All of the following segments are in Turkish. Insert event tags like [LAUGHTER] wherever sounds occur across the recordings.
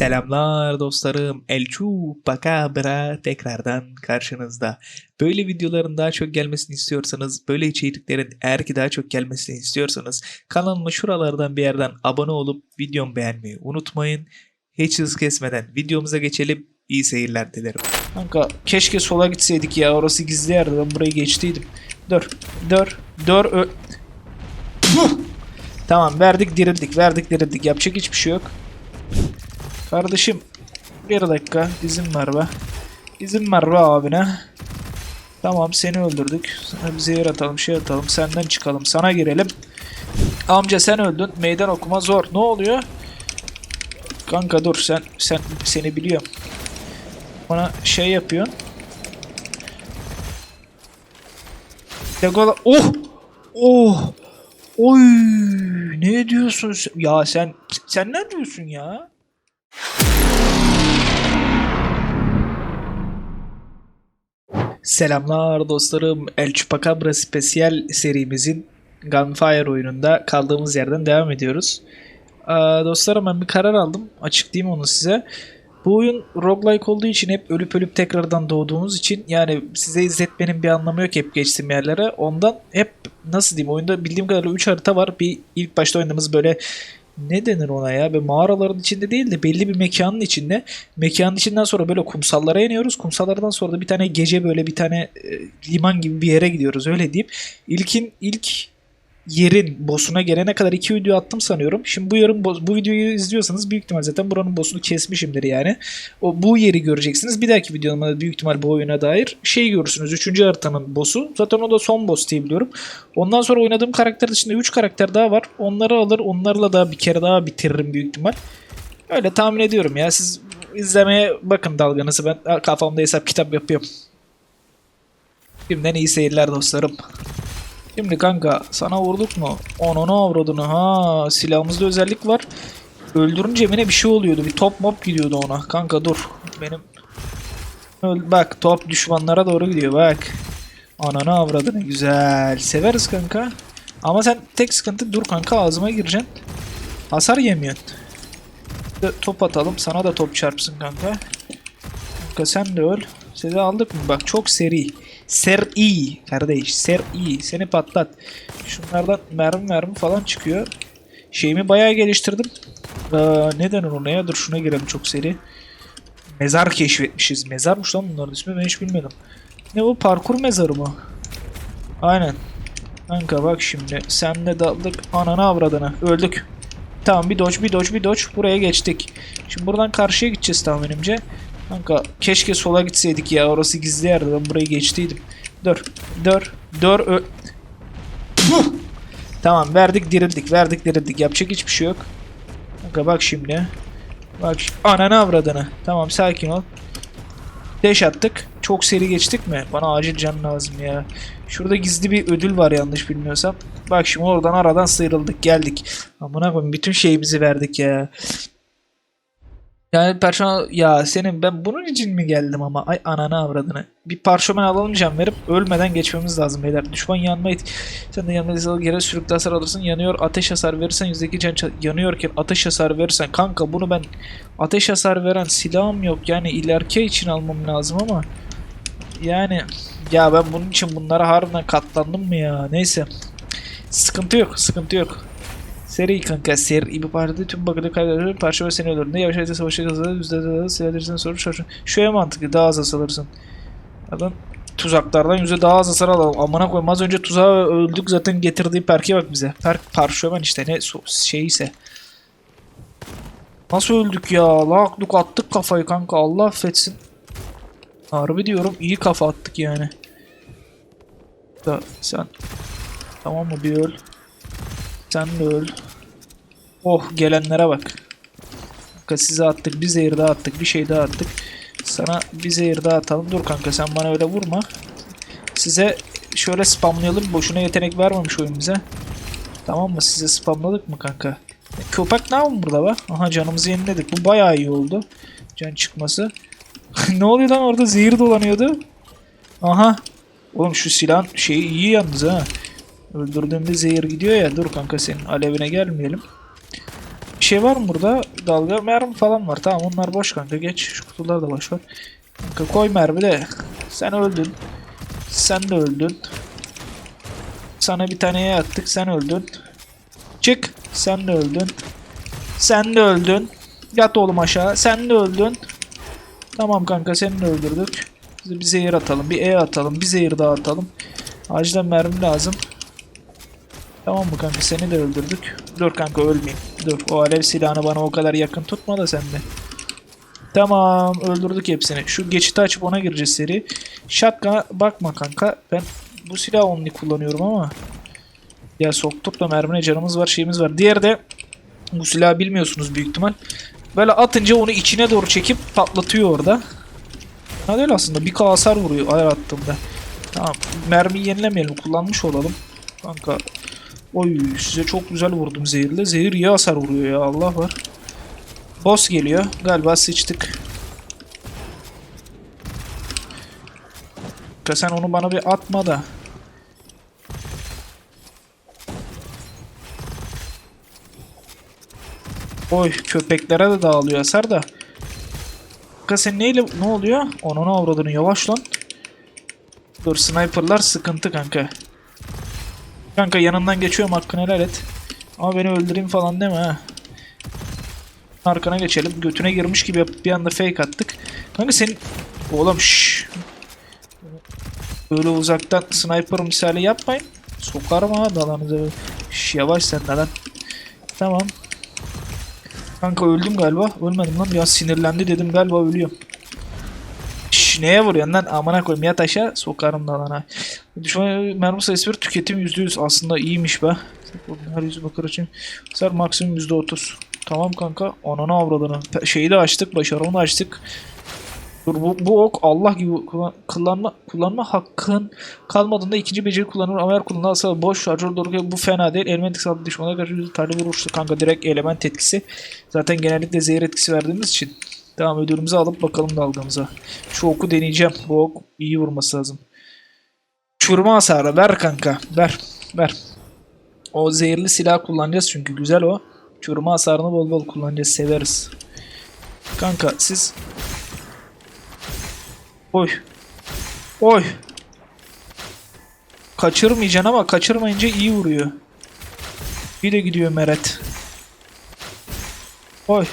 Selamlar dostlarım. El Chupacabra tekrardan karşınızda. Böyle videoların daha çok gelmesini istiyorsanız, böyle içeriklerin eğer ki daha çok gelmesini istiyorsanız kanalıma şuralardan bir yerden abone olup videomu beğenmeyi unutmayın. Hiç hız kesmeden videomuza geçelim. İyi seyirler dilerim. Kanka keşke sola gitseydik ya orası gizli yerde ben burayı geçtiydim. Dur dur dur ö-! Tamam verdik dirildik verdik dirildik yapacak hiçbir şey yok. Kardeşim bir dakika izin ver be. İzin ver be abine. Tamam seni öldürdük. Sana bir zehir atalım şey atalım senden çıkalım sana girelim. Amca sen öldün meydan okuma zor ne oluyor? Kanka dur sen sen seni biliyorum. Bana şey yapıyorsun. Legola... Oh! Oh! Oy! Ne diyorsun? Ya sen sen ne diyorsun ya? Selamlar dostlarım. El Chupacabra Special serimizin Gunfire oyununda kaldığımız yerden devam ediyoruz. Aa, dostlarım ben bir karar aldım. Açıklayayım onu size. Bu oyun roguelike olduğu için hep ölüp ölüp tekrardan doğduğumuz için yani size izletmenin bir anlamı yok hep geçtiğim yerlere. Ondan hep nasıl diyeyim oyunda bildiğim kadarıyla 3 harita var. Bir ilk başta oynadığımız böyle ne denir ona ya? Böyle mağaraların içinde değil de belli bir mekanın içinde. Mekanın içinden sonra böyle kumsallara iniyoruz. Kumsallardan sonra da bir tane gece böyle bir tane e, liman gibi bir yere gidiyoruz öyle diyeyim. İlkin ilk yerin boss'una gelene kadar iki video attım sanıyorum. Şimdi bu yarın bu videoyu izliyorsanız büyük ihtimal zaten buranın boss'unu kesmişimdir yani. O bu yeri göreceksiniz. Bir dahaki videomda büyük ihtimal bu oyuna dair şey görürsünüz. Üçüncü haritanın boss'u. Zaten o da son boss diye biliyorum. Ondan sonra oynadığım karakter dışında 3 karakter daha var. Onları alır, onlarla da bir kere daha bitiririm büyük ihtimal. Öyle tahmin ediyorum ya. Siz izlemeye bakın dalganızı. Ben kafamda hesap kitap yapıyorum. Şimdiden iyi seyirler dostlarım. Şimdi kanka sana vurduk mu? Onunu avradını ha silahımızda özellik var. Öldürünce yine bir şey oluyordu. Bir top mop gidiyordu ona. Kanka dur. Benim bak top düşmanlara doğru gidiyor bak. Ananı avradını güzel. Severiz kanka. Ama sen tek sıkıntı dur kanka ağzıma gireceksin. Hasar yemiyorsun. Top atalım. Sana da top çarpsın kanka. Kanka sen de öl. Sizi aldık mı? Bak çok seri. Ser iyi kardeş. Ser iyi. Seni patlat. Şunlardan mermi mermi falan çıkıyor. Şeyimi bayağı geliştirdim. Ee, ne denir ona ya? Dur şuna girelim çok seri. Mezar keşfetmişiz. Mezarmış lan bunların ismi ben hiç bilmedim. Ne bu parkur mezarı mı? Aynen. Kanka bak şimdi. Senle daldık. Ananı avradını. Öldük. Tamam bir dodge bir dodge bir dodge. Buraya geçtik. Şimdi buradan karşıya gideceğiz tahminimce. Kanka keşke sola gitseydik ya. Orası gizli yerde. Ben burayı geçtiydim. Dur. Dur. Dur. Ö! Tamam verdik dirildik. Verdik dirildik. Yapacak hiçbir şey yok. Kanka bak şimdi. Bak ananı avradını. Tamam sakin ol. Deş attık. Çok seri geçtik mi? Bana acil can lazım ya. Şurada gizli bir ödül var yanlış bilmiyorsam. Bak şimdi oradan aradan sıyrıldık geldik. Amına koyayım bütün şeyimizi verdik ya. Yani personel ya senin ben bunun için mi geldim ama ay ananı avradını. Bir parşömen alalım can verip ölmeden geçmemiz lazım beyler. Düşman yanma. Sen de yanma yere sürükle hasar alırsın. Yanıyor ateş hasar verirsen yüzdeki can yanıyorken ateş hasar verirsen kanka bunu ben ateş hasar veren silahım yok. Yani ileriki için almam lazım ama yani ya ben bunun için bunlara harbiden katlandım mı ya? Neyse. Sıkıntı yok, sıkıntı yok. Seri kanka seri bir partide tüm bakıda kaybedersin parça seni öldürdüğünde yavaş yavaş savaşa kazanır yüzde de silah dersen sonra şaşır. Şöyle mantıklı daha az hasar alırsın. Adam tuzaklardan yüzde daha az hasar alalım. Amına koyayım az önce tuzağa öldük zaten getirdiği perke bak bize. Perk parşömen işte ne so- şeyse. Nasıl öldük ya? Lakluk attık kafayı kanka Allah affetsin. Harbi diyorum iyi kafa attık yani. Da sen tamam mı bir öl. Sen de öl. Oh gelenlere bak. Kanka size attık bir zehir daha attık bir şey daha attık. Sana bir zehir daha atalım. Dur kanka sen bana öyle vurma. Size şöyle spamlayalım. Boşuna yetenek vermemiş oyun bize. Tamam mı? Size spamladık mı kanka? Köpek ne yapın burada be? Aha canımızı yeniledik. Bu bayağı iyi oldu. Can çıkması. [LAUGHS] ne oluyor lan orada zehir dolanıyordu. Aha. Oğlum şu silahın şeyi iyi yalnız ha. Öldürdüğümde zehir gidiyor ya. Dur kanka senin alevine gelmeyelim. Bir şey var mı burada? dalga mermi falan var. Tamam onlar boş kanka geç. Şu kutular da boş var. Kanka koy mermi de. Sen öldün. Sen de öldün. Sana bir taneye attık sen öldün. Çık. Sen de öldün. Sen de öldün. Yat oğlum aşağı. Sen de öldün. Tamam kanka seni de öldürdük. Bir zehir atalım. Bir E atalım. Bir zehir daha atalım. Acilen mermi lazım. Tamam mı kanka seni de öldürdük. Dur kanka ölmeyeyim. Dur o alev silahını bana o kadar yakın tutma da sen de. Tamam öldürdük hepsini. Şu geçiti açıp ona gireceğiz seri. Shotgun'a bakma kanka. Ben bu silah only kullanıyorum ama. Ya soktuk da mermine canımız var şeyimiz var. Diğeri de bu silahı bilmiyorsunuz büyük ihtimal. Böyle atınca onu içine doğru çekip patlatıyor orada. Ha değil aslında. Bir hasar vuruyor ayar attığımda. Tamam. Mermiyi yenilemeyelim. Kullanmış olalım. Kanka. Oy size çok güzel vurdum zehirle. Zehir iyi hasar vuruyor ya. Allah var. Boss geliyor. Galiba sıçtık. Sen onu bana bir atma da. Oy köpeklere de dağılıyor hasar da. Sen neyle ne oluyor? Onun avradını yavaş lan. Dur sniperlar sıkıntı kanka. Kanka yanından geçiyorum hakkını helal et. Ama beni öldüreyim falan deme ha. Arkana geçelim. Götüne girmiş gibi bir anda fake attık. Kanka senin... Oğlum şşş. Böyle uzaktan sniper misali yapmayın. Sokarım ha dalanıza. Şş, yavaş sen de lan. Tamam. Kanka öldüm galiba. Ölmedim lan. Ya sinirlendi dedim galiba ölüyorum. Neye vuruyorsun lan? Amına koyayım yat aşağı sokarım da lan ha. Düşman mermi sayısı bir tüketim %100 aslında iyiymiş be. Her yüz bakır için. Hasar maksimum %30. Tamam kanka. Ananı avradını. Şeyi de açtık. Başarımı da açtık. Dur bu, bu ok Allah gibi kullan- kullanma kullanma hakkın kalmadığında ikinci beceri kullanır ama eğer kullanılırsa boş şarjör doğru bu fena değil. Elementik saldırı düşmana karşı tarih vuruştu kanka direkt element etkisi. Zaten genellikle zehir etkisi verdiğimiz için. Devam ödülümüzü alıp bakalım dalgamıza. Şu oku deneyeceğim. Bu ok iyi vurması lazım. Çurma hasarı ver kanka. Ver. Ver. O zehirli silah kullanacağız çünkü güzel o. Çurma hasarını bol bol kullanacağız. Severiz. Kanka siz... Oy. Oy. Kaçırmayacaksın ama kaçırmayınca iyi vuruyor. Bir de gidiyor Meret. Oy.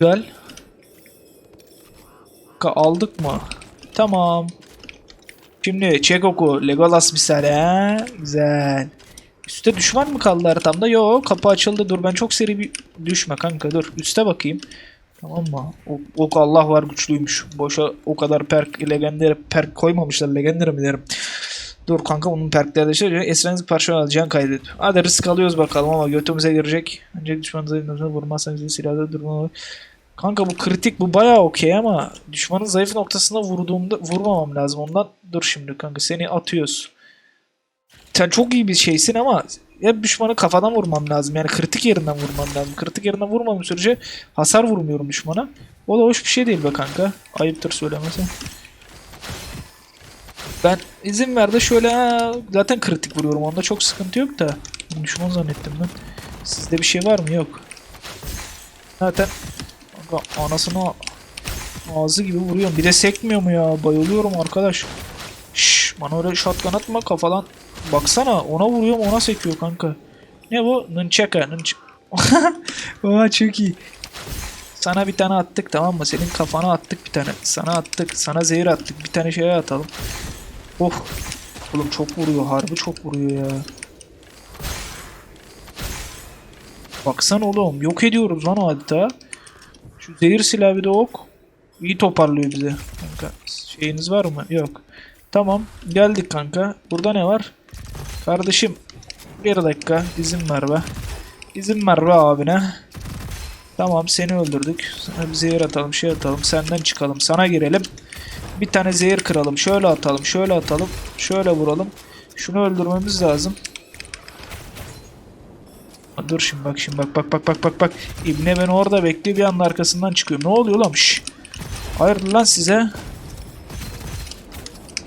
Güzel. Aldık mı? Tamam. Şimdi çek oku. Legolas misali ha. Güzel. Üste düşman mı kaldı haritamda? Yo kapı açıldı. Dur ben çok seri bir düşme kanka dur. Üste bakayım. Tamam mı? Ok, ok Allah var güçlüymüş. Boşa o kadar perk legendary perk koymamışlar. Legendary mi derim. Dur kanka bunun perkleri de şey. Esrenizi parça alacağını kaydet. Hadi risk alıyoruz bakalım ama götümüze girecek. Ancak düşmanın zayıflığına vurmazsanız bizi silahda durma. Kanka bu kritik bu bayağı okey ama düşmanın zayıf noktasına vurduğumda vurmamam lazım. Ondan dur şimdi kanka seni atıyoruz. Sen çok iyi bir şeysin ama hep düşmanı kafadan vurmam lazım. Yani kritik yerinden vurmam lazım. Kritik yerinden vurmadığım sürece hasar vurmuyorum düşmana. O da hoş bir şey değil be kanka. Ayıptır söylemesi. Ben izin ver de şöyle ha, zaten kritik vuruyorum. Onda çok sıkıntı yok da. Düşman zannettim ben. Sizde bir şey var mı? Yok. Zaten anasını ağzı gibi vuruyorum. Bir de sekmiyor mu ya? Bayılıyorum arkadaş. Şşş bana öyle shotgun atma kafadan. Baksana ona vuruyorum ona sekiyor kanka. Ne bu? Nunchaka. Nunchaka. [LAUGHS] Oha çok iyi. Sana bir tane attık tamam mı? Senin kafana attık bir tane. Sana attık. Sana zehir attık. Bir tane şeye atalım. Oh. Oğlum çok vuruyor. Harbi çok vuruyor ya. Baksana oğlum. Yok ediyoruz lan adeta. Şu zehir silahı bir de ok. İyi toparlıyor bize. Kanka şeyiniz var mı? Yok. Tamam. Geldik kanka. Burada ne var? Kardeşim. Bir dakika. İzin ver be. İzin ver be abine. Tamam seni öldürdük. Sana bir zehir atalım şey atalım. Senden çıkalım. Sana girelim. Bir tane zehir kıralım. Şöyle atalım. Şöyle atalım. Şöyle vuralım. Şunu öldürmemiz lazım. Dur şimdi bak şimdi bak bak bak bak bak bak. İbne beni orada bekliyor bir anda arkasından çıkıyor. Ne oluyor lan? Şşş. Hayırdır lan size?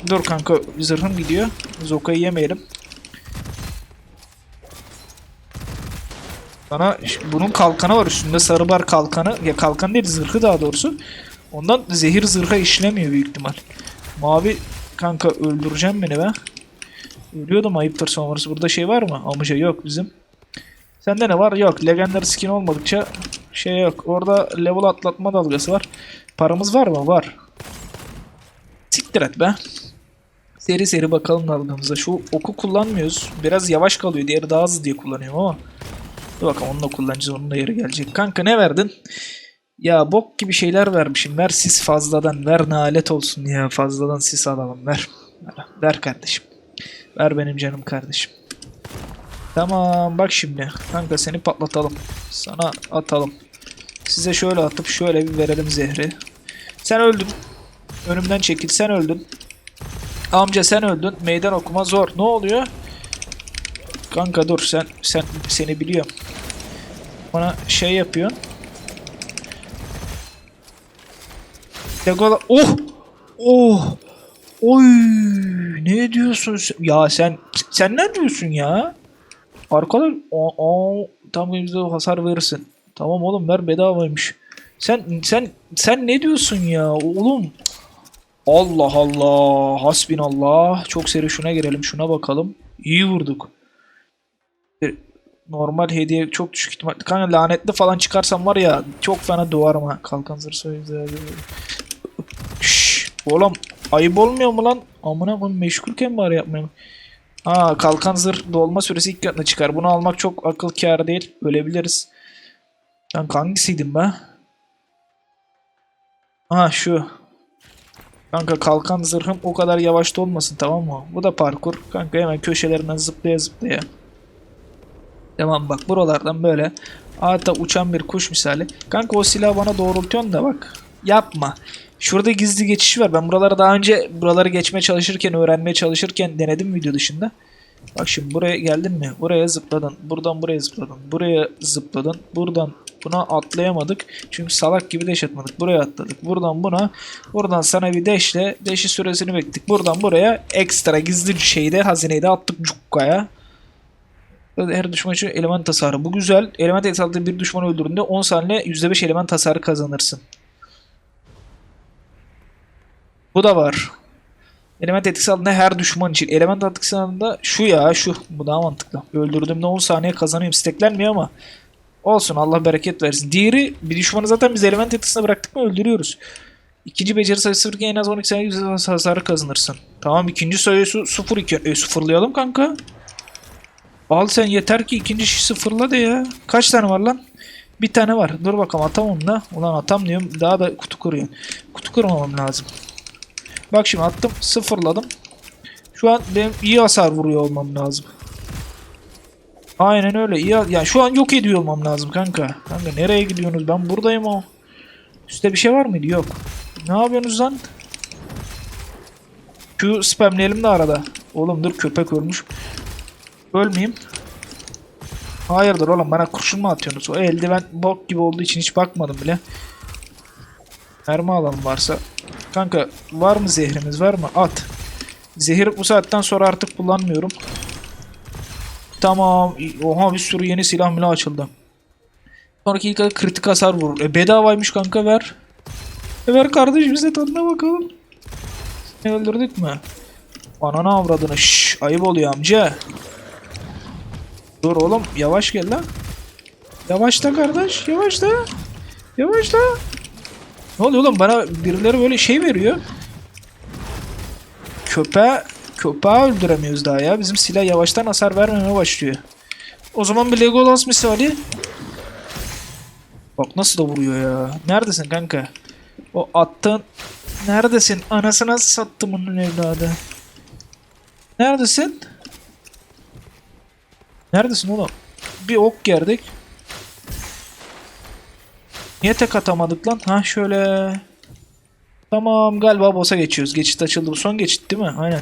Dur kanka zırhım gidiyor. Zoka'yı yemeyelim. Bana bunun kalkanı var üstünde sarı bar kalkanı. Ya kalkan değil zırhı daha doğrusu. Ondan zehir zırha işlemiyor büyük ihtimal. Mavi kanka öldüreceğim beni be. Ölüyordum ayıptır sonrası. Burada şey var mı? Amca yok bizim. Sende ne var? Yok. Legendary skin olmadıkça şey yok. Orada level atlatma dalgası var. Paramız var mı? Var. Siktir et be. Seri seri bakalım dalgamıza. Şu oku kullanmıyoruz. Biraz yavaş kalıyor. Diğeri daha hızlı diye kullanıyorum ama. Dur bakalım onu da kullanacağız. Onun da yeri gelecek. Kanka ne verdin? Ya bok gibi şeyler vermişim. Ver sis fazladan. Ver nalet olsun ya. Fazladan sis alalım. Ver. Ver, kardeşim. Ver benim canım kardeşim. Tamam bak şimdi. Kanka seni patlatalım. Sana atalım. Size şöyle atıp şöyle bir verelim zehri. Sen öldün. Önümden çekil sen öldün. Amca sen öldün. Meydan okuma zor. Ne oluyor? Kanka dur sen sen seni biliyorum. Bana şey yapıyorsun. Legola oh! Oh! Oy! Ne diyorsun? Ya sen sen ne diyorsun ya? Arkadaş o, o tam bizde hasar verirsin. Tamam oğlum ver bedavaymış. Sen sen sen ne diyorsun ya oğlum? Allah Allah. Hasbinallah. Çok seri şuna girelim. Şuna bakalım. İyi vurduk. Normal hediye çok düşük ihtimal. Kanka lanetli falan çıkarsam var ya çok fena doğarım ha. Kalkan zırh söyledi. Şşş. Oğlum ayıp olmuyor mu lan? Amına koyayım meşgulken bari yapmayayım. Aa kalkan zırh dolma süresi ilk katına çıkar. Bunu almak çok akıl kârı değil. Ölebiliriz. Kanka hangisiydim be? Ha şu. Kanka kalkan zırhım o kadar yavaşta olmasın tamam mı? Bu da parkur. Kanka hemen köşelerinden zıplaya zıplaya. Tamam bak buralardan böyle adeta uçan bir kuş misali. Kanka o silahı bana doğrultuyorsun da bak. Yapma. Şurada gizli geçiş var. Ben buraları daha önce buraları geçmeye çalışırken, öğrenmeye çalışırken denedim video dışında. Bak şimdi buraya geldin mi? Buraya zıpladın. Buradan buraya zıpladın. Buraya zıpladın. Buradan buna atlayamadık. Çünkü salak gibi deş atmadık. Buraya atladık. Buradan buna. Buradan sana bir deşle. Deşi süresini bekledik. Buradan buraya ekstra gizli bir şeyde hazineyi de attık cukkaya. Her düşman için element hasarı. Bu güzel. Element etkisi bir düşmanı öldürdüğünde 10 saniye %5 element hasarı kazanırsın. Bu da var. Element etkisi altında her düşman için. Element etkisi altında şu ya şu. Bu daha mantıklı. Öldürdüğümde 10 saniye kazanıyorum. Steklenmiyor ama. Olsun Allah bereket versin. Diğeri bir düşmanı zaten biz element etkisine bıraktık mı öldürüyoruz. İkinci beceri sayısı 0 en az 12 saniye yüzde hasarı kazanırsın. Tamam ikinci sayısı 0 2. E sıfırlayalım kanka. Al sen yeter ki ikinci şi sıfırla de ya. Kaç tane var lan? Bir tane var. Dur bakalım atamam da. Ulan atam diyorum. Daha da kutu kuruyor. Kutu kurmamam lazım. Bak şimdi attım. Sıfırladım. Şu an benim iyi hasar vuruyor olmam lazım. Aynen öyle. İyi, yani şu an yok ediyor olmam lazım kanka. Kanka nereye gidiyorsunuz? Ben buradayım o. Üstte bir şey var mıydı? Yok. Ne yapıyorsunuz lan? Şu spamleyelim de arada. Oğlum dur köpek ölmüş. Ölmeyeyim. Hayırdır oğlum bana kurşun mu atıyorsunuz? O eldiven bok gibi olduğu için hiç bakmadım bile. Mermi alalım varsa. Kanka var mı zehrimiz var mı? At. Zehir bu saatten sonra artık kullanmıyorum. Tamam. Oha bir sürü yeni silah milah açıldı. Sonraki ilk kritik hasar vurur. E bedavaymış kanka ver. E ver kardeş bize tadına bakalım. Ne öldürdük mü? Ananı avradını. Şşş ayıp oluyor amca. Dur oğlum yavaş gel lan. Yavaşla kardeş yavaşla. Yavaşla. Ne oluyor oğlum bana birileri böyle şey veriyor. Köpeği, köpeği öldüremiyoruz daha ya. Bizim silah yavaştan hasar vermemeye başlıyor. O zaman bir Legolas misali. Bak nasıl da vuruyor ya. Neredesin kanka? O attığın... Neredesin? Anasına sattım onun evladı. Neredesin? Neredesin oğlum? Bir ok gerdik. Niye tek atamadık lan? Ha şöyle. Tamam galiba boss'a geçiyoruz. Geçit açıldı. Bu son geçit değil mi? Aynen.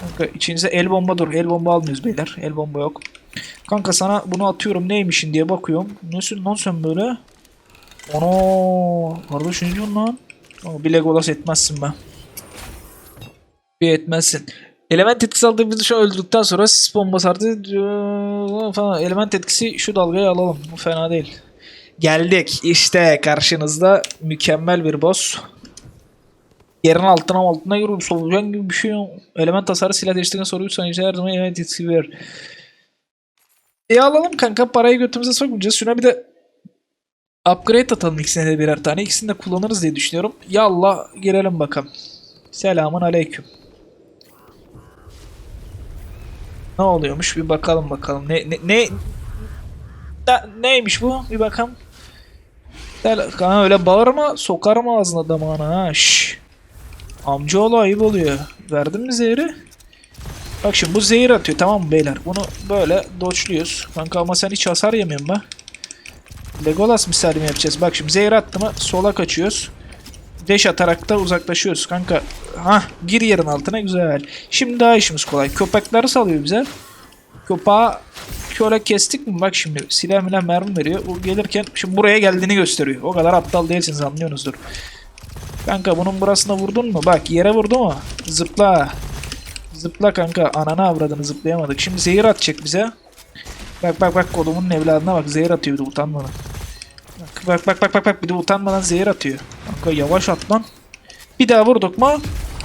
Kanka içinize el bomba dur. El bomba almıyoruz beyler. El bomba yok. Kanka sana bunu atıyorum neymişin diye bakıyorum. Nesin lan sen böyle? Ono. Kardeş ne diyorsun lan? Ama bir Legolas etmezsin be. Bir etmezsin. Element etkisi aldığımız şu öldürdükten sonra sis bombası artı eee, falan. Element etkisi şu dalgayı alalım. Bu fena değil. Geldik. İşte karşınızda mükemmel bir boss. Yerin altına altına yürüyorum. Solucan gibi bir şey. yok. Element hasarı silah değiştirdiğinde soruyu sanıcı her zaman element etkisi verir. E alalım kanka. Parayı götümüze sokmayacağız. Şuna bir de upgrade atalım ikisine de birer tane. İkisini de kullanırız diye düşünüyorum. Yallah girelim bakalım. Selamun aleyküm. Ne oluyormuş bir bakalım bakalım. Ne ne ne Da- neymiş bu? Bir bakalım. Gel, kanka öyle bağırma sokarım ağzına damağına ha. Şş. Amcaoğlu ayıp oluyor. Verdin mi zehri? Bak şimdi bu zehir atıyor tamam mı beyler? Bunu böyle doçluyoruz. Kanka ama sen hiç hasar yemiyorsun be. Legolas misali mi yapacağız? Bak şimdi zehir attı mı sola kaçıyoruz. Deş atarak da uzaklaşıyoruz kanka. Hah gir yerin altına güzel. Şimdi daha işimiz kolay. Köpekleri salıyor bize. Köpeği şöyle kestik mi? Bak şimdi silah milah mermi veriyor. O gelirken şimdi buraya geldiğini gösteriyor. O kadar aptal değilsiniz anlıyorsunuzdur. Kanka bunun burasına vurdun mu? Bak yere vurdu mu? Zıpla. Zıpla kanka. Ananı avradını zıplayamadık. Şimdi zehir atacak bize. Bak bak bak kolumun evladına bak zehir atıyor bir de utanmadan. Bak bak bak bak bak, bak bir de utanmadan zehir atıyor. Kanka yavaş at lan. Bir daha vurduk mu?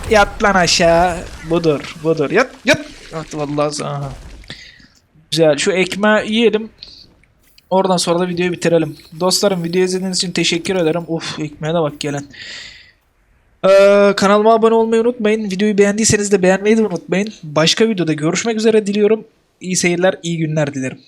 Yat lan aşağı. Budur budur. Yat yat. At vallahi sana. Güzel. Şu ekmeği yiyelim. Oradan sonra da videoyu bitirelim. Dostlarım videoyu izlediğiniz için teşekkür ederim. Of ekmeğe de bak gelen. Ee, kanalıma abone olmayı unutmayın. Videoyu beğendiyseniz de beğenmeyi de unutmayın. Başka videoda görüşmek üzere diliyorum. İyi seyirler, iyi günler dilerim.